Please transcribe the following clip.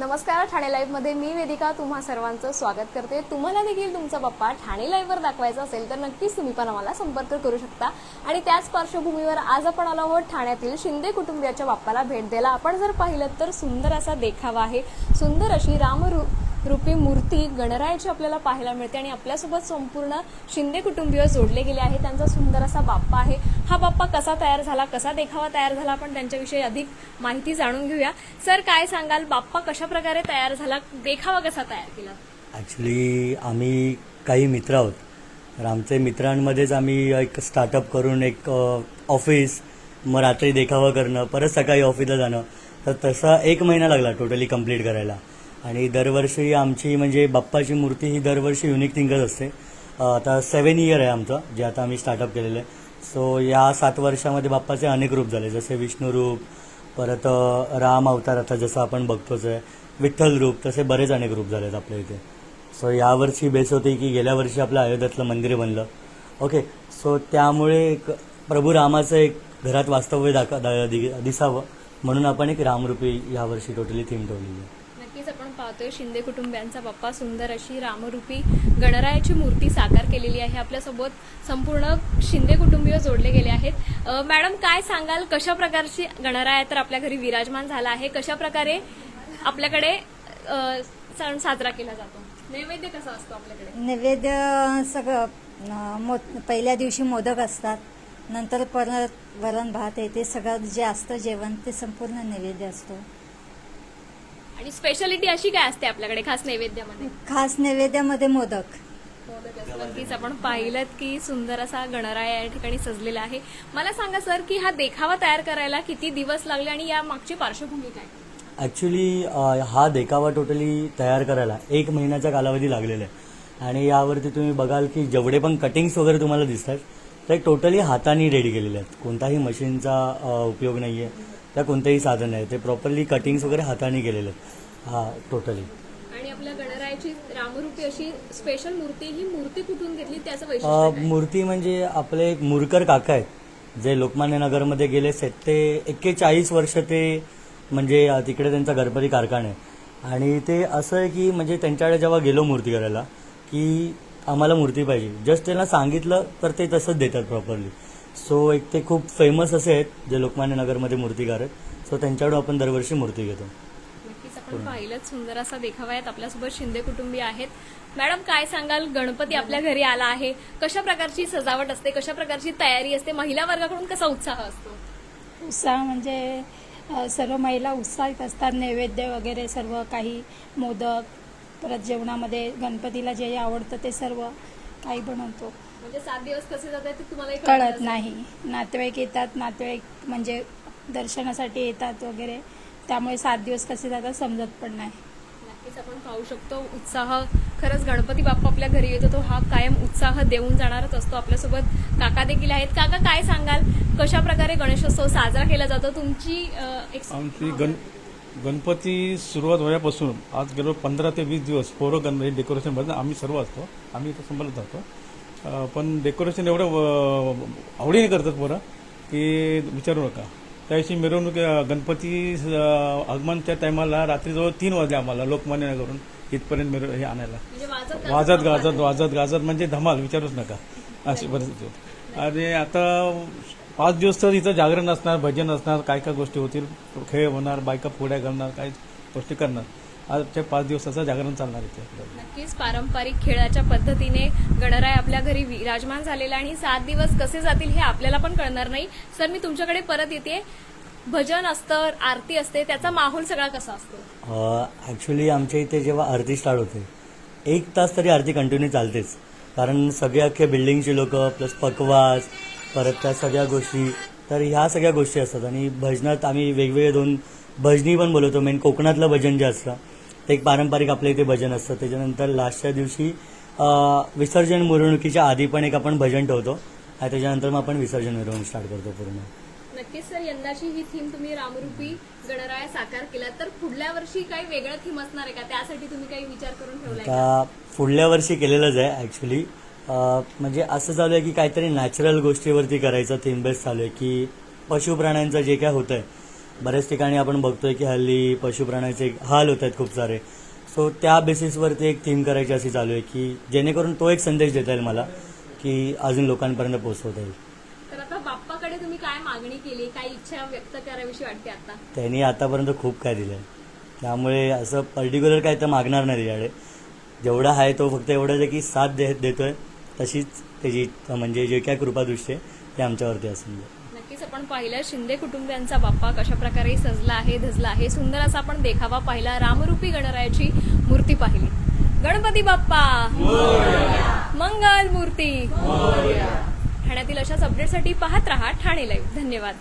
नमस्कार ठाणे लाईव्हमध्ये मी वेदिका तुम्हा सर्वांचं स्वागत करते. तुम्हाला देखील तुमचा बाप्पा ठाणे लाईव्हवर दाखवायचा असेल तर नक्कीच तुम्ही पण आम्हाला संपर्क करू शकता. आणि त्याच पार्श्वभूमीवर आज आपण आलो आहोत ठाण्यातील शिंदे कुटुंबियाच्या बाप्पाला भेट द्यायला. आपण जर पाहिलं तर सुंदर असा देखावा आहे. सुंदर अशी रामरू रूपी मूर्ती गणरायाची आपल्याला पाहायला मिळते आणि आपल्यासोबत संपूर्ण शिंदे कुटुंबीय जोडले गेले आहे त्यांचा सुंदर असा बाप्पा आहे. हा बाप्पा कसा तयार झाला कसा देखावा तयार झाला आपण त्यांच्याविषयी अधिक माहिती जाणून घेऊया. सर काय सांगाल? बाप्पा कशा प्रकारे तयार झाला? देखावा कसा तयार केला? ॲक्च्युली आम्ही काही मित्र आहोत. तर आमचे मित्रांमध्येच आम्ही एक स्टार्टअप करून एक ऑफिस मग रात्री देखावा करणं परत सकाळी ऑफिसला जाणं. तर तसा एक महिना लागला टोटली कंप्लीट करायला. आणि दरवर्षी आमची म्हणजे बाप्पाची मूर्ती ही दरवर्षी युनिक थिंकच असते. आता सेवन इयर आहे आमचं जे आता आम्ही स्टार्टअप केलेलं आहे. सो या सात वर्षामध्ये बाप्पाचे अनेक रूप झाले जसे विष्णू रूप परत राम अवतार आता जसं आपण बघतोच आहे विठ्ठल रूप तसे बरेच अनेक रूप झालेत आपल्या इथे. सो यावर्षी बेस होती की गेल्या वर्षी आपलं अयोध्यातलं मंदिर बनलं. ओके सो त्यामुळे एक प्रभू रामाचं एक घरात वास्तव्य दाखा दिसावं म्हणून आपण एक रामरूपी यावर्षी टोटली थीम ठेवलेली आहे. पाहतोय शिंदे कुटुंबियांचा बाप्पा सुंदर अशी रामरूपी गणरायाची मूर्ती साकार केलेली आहे. आपल्यासोबत संपूर्ण शिंदे कुटुंबीय जोडले गेले आहेत. मॅडम काय सांगाल? कशा प्रकारची गणराया तर आपल्या घरी विराजमान झाला आहे? कशा प्रकारे आपल्याकडे सण साजरा केला जातो? नैवेद्य कसा असतो आपल्याकडे? नैवेद्य सगळं मो पहिल्या दिवशी मोदक असतात. नंतर परत वरण भात येते ते सगळं जे असतं जेवण ते संपूर्ण नैवेद्य असतो. आणि स्पेशालिटी अशी काय असते आपल्याकडे खास नैवेद्यामध्ये? खास नैवेद्यामध्ये मोदक. नक्कीच आपण पाहिलं की सुंदर असा गणराया या ठिकाणी सजलेला आहे. मला सांगा सर की हा देखावा तयार करायला किती दिवस लागले आणि या मागची पार्श्वभूमी काय? ॲक्च्युली हा देखावा टोटली तयार करायला एक महिन्याचा कालावधी लागलेला आहे. आणि यावरती तुम्ही बघाल की जेवढे पण कटिंग्स वगैरे तुम्हाला दिसतात ते टोटली हाताने रेडी केलेले आहेत. कोणताही मशीनचा उपयोग नाही आहे त्या कोणतेही साधन आहे ते प्रॉपरली कटिंग्स वगैरे हाताने केलेले. हा टोटली आणि आपल्या गणरायाची रामरूपी अशी स्पेशल मूर्ती ही मूर्ती कुठून घेतली? त्याचं वैशिष्ट्य? मूर्ती म्हणजे आपले एक मुरकर काका आहेत. जे लोकमान्य नगरमध्ये गेले ते एक्केचाळीस वर्ष ते म्हणजे तिकडे त्यांचा गणपती कारखाना आहे. आणि ते असं आहे की म्हणजे त्यांच्याकडे जेव्हा गेलो मूर्ती करायला की आम्हाला मूर्ती पाहिजे. जस्ट त्यांना सांगितलं तर ते तसंच देतात प्रॉपरली सो एक ते खूप फेमस असे आहेत जे लोकमान्य नगरमध्ये मूर्तिकार आहेत. सो त्यांच्याकडून आपण दरवर्षी मूर्ती घेतो. नक्कीच आपण पाहिलंच सुंदर असा देखावा आहेत आपल्यासोबत शिंदे कुटुंबीय आहेत. मॅडम काय सांगाल? गणपती आपल्या घरी आला आहे. कशा प्रकारची सजावट असते? कशा प्रकारची तयारी असते? महिला वर्गाकडून कसा उत्साह असतो? उत्साह म्हणजे अ, सर्व महिला उत्साहित असतात. नैवेद्य वगैरे सर्व काही मोदक परत जेवणामध्ये गणपतीला जे आवडतं ते सर्व काही बनवतो. म्हणजे सात दिवस कसे जातात ते तुम्हाला कळत नाही. नातेवाईक येतात नातेवाईक म्हणजे दर्शनासाठी येतात वगैरे. त्यामुळे सात दिवस कसे जातात समजत पण नाही. नक्कीच आपण पाहू शकतो उत्साह. खरंच गणपती बाप्पा आपल्या घरी येतो तो हा कायम उत्साह देऊन जाणारच असतो. आपल्यासोबत काका देखील आहेत. काका काय सांगाल? कशा प्रकारे गणेशोत्सव साजरा केला जातो? तुमची अ, एक आमची गण गणपती सुरुवात व्हायपासून आज गेलो पंधरा ते वीस दिवस पोरं गण डेकोरेशनमध्ये आम्ही सर्व असतो. आम्ही इथं संभाळत जातो पण डेकोरेशन एवढं आवडीने करतात पोरं की विचारू नका. त्या मिरवणूक गणपती आगमनच्या टायमाला रात्री जवळ तीन वाजले आम्हाला लोकमान्य करून इथपर्यंत मिरव हे आणायला. वाजत गाजत वाजत गाजत म्हणजे धमाल विचारूच नका. अशी परिस्थिती होती. आणि आता पाच दिवस तर इथं जागरण असणार भजन असणार काय काय गोष्टी होतील खेळ होणार बायका फोड्या घालणार काय गोष्टी करणार. आजच्या पाच दिवसाचं जागरण चालणार इथे. नक्कीच पारंपरिक खेळाच्या पद्धतीने गणराय आपल्या घरी विराजमान झालेला आणि सात दिवस कसे जातील हे आपल्याला पण कळणार नाही. सर मी तुमच्याकडे परत येते. भजन असतं आरती असते त्याचा माहोल सगळा कसा असतो? ॲक्च्युली आमच्या इथे जेव्हा आरती स्टार्ट होते एक तास तरी आरती कंटिन्यू चालतेच. कारण सगळे अख्खे बिल्डिंगची लोक प्लस पकवास परत त्या सगळ्या गोष्टी तर ह्या सगळ्या गोष्टी असतात. आणि भजनात आम्ही वेगवेगळे दोन भजनी पण बोलवतो. मेन कोकणातलं भजन जे असतं ते एक पारंपरिक आपल्या इथे भजन असतं. त्याच्यानंतर लास्टच्या दिवशी विसर्जन मिरवणुकीच्या आधी पण एक आपण भजन ठेवतो. आणि त्याच्यानंतर मग आपण विसर्जन मिरवणूक स्टार्ट करतो पूर्ण. नक्कीच सर यंदाची ही थीम तुम्ही रामरूपी गणराया साकार केला तर पुढल्या वर्षी काही वेगळं थीम असणार आहे का? त्यासाठी तुम्ही काही विचार करून ठेवलाय का? आता पुढल्या वर्षी केलेलंच आहे ॲक्च्युली म्हणजे असं चालू आहे की काहीतरी नॅचरल गोष्टीवरती करायचं थीम बेस चालू आहे की पशुप्राण्यांचं जे काय होतं आहे बऱ्याच ठिकाणी आपण बघतोय की हल्ली पशुप्राण्याचे हाल होत आहेत खूप सारे. सो त्या बेसिसवरती एक थीम करायची अशी चालू आहे की जेणेकरून तो एक संदेश देता येईल मला की अजून लोकांपर्यंत पोहोचवता येईल. तर आता बाप्पाकडे तुम्ही काय मागणी केली? काय इच्छा व्यक्त करावीशी वाटते आता? त्यांनी आतापर्यंत खूप काय दिलं आहे त्यामुळे असं पर्टिक्युलर काय तर मागणार नाही त्याच्याकडे जेवढा आहे तो फक्त एवढंच आहे की साथ दे देतोय तशीच त्याची म्हणजे जे काय कृपादृष्टी आहे ते आमच्यावरती असून नक्कीच आपण पाहिलं शिंदे कुटुंबियांचा बाप्पा कशा प्रकारे सजला आहे धजला आहे सुंदर असा आपण देखावा पाहिला रामरूपी गणरायाची मूर्ती पाहिली. गणपती बाप्पा! मंगल मूर्ती ठाण्यातील अशाच अपडेटसाठी पाहत रहा ठाणे लाईव्ह धन्यवाद.